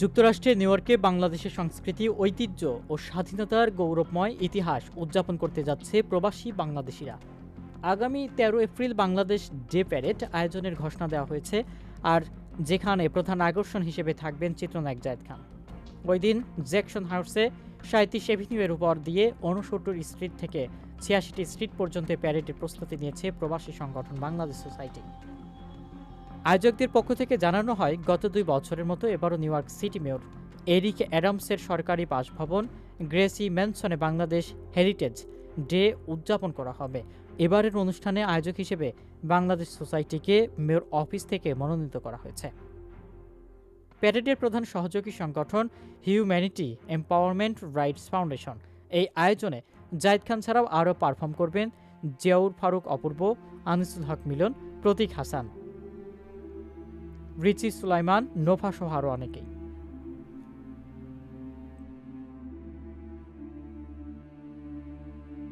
যুক্তরাষ্ট্রের নিউ ইয়র্কে বাংলাদেশের সংস্কৃতি, ঐতিহ্য ও স্বাধীনতার গৌরবময় ইতিহাস উদযাপন করতে যাচ্ছে প্রবাসী বাংলাদেশিরা। আগামী তেরো এপ্রিল বাংলাদেশ ডে প্যারেড আয়োজনের ঘোষণা দেওয়া হয়েছে আর যেখানে প্রধান আকর্ষণ হিসেবে থাকবেন চিত্রনায়ক জায়েদ খান। ওই দিন জ্যাকসন হাউসে সাঁত্রিশ এভিনিউয়ের উপর দিয়ে উনসত্তর স্ট্রিট থেকে ছিয়াশিটি স্ট্রিট পর্যন্ত প্যারেডের প্রস্তুতি নিয়েছে প্রবাসী সংগঠন বাংলাদেশ সোসাইটি। আয়োজকদের পক্ষ থেকে জানানো হয়, গত দুই বছরের মতো এবারও New York City mayor Eric অ্যাডামসের সরকারি বাসভবন গ্রেসি ম্যানসনে বাংলাদেশ হেরিটেজ ডে উদযাপন করা হবে। এবারের অনুষ্ঠানে আয়োজক হিসেবে বাংলাদেশ সোসাইটিকে মেয়র অফিস থেকে মনোনীত করা হয়েছে। প্যারেডের প্রধান সহযোগী সংগঠন হিউম্যানিটি এম্পাওয়ারমেন্ট রাইটস ফাউন্ডেশন। এই আয়োজনে জায়েদ খান ছাড়াও আরও পারফর্ম করবেন জিয়াউর ফারুক অপূর্ব, আনিসুল হক মিলন, প্রতীক হাসান। রিচি সুলাইমান নোভা সহ আরও অনেকেই।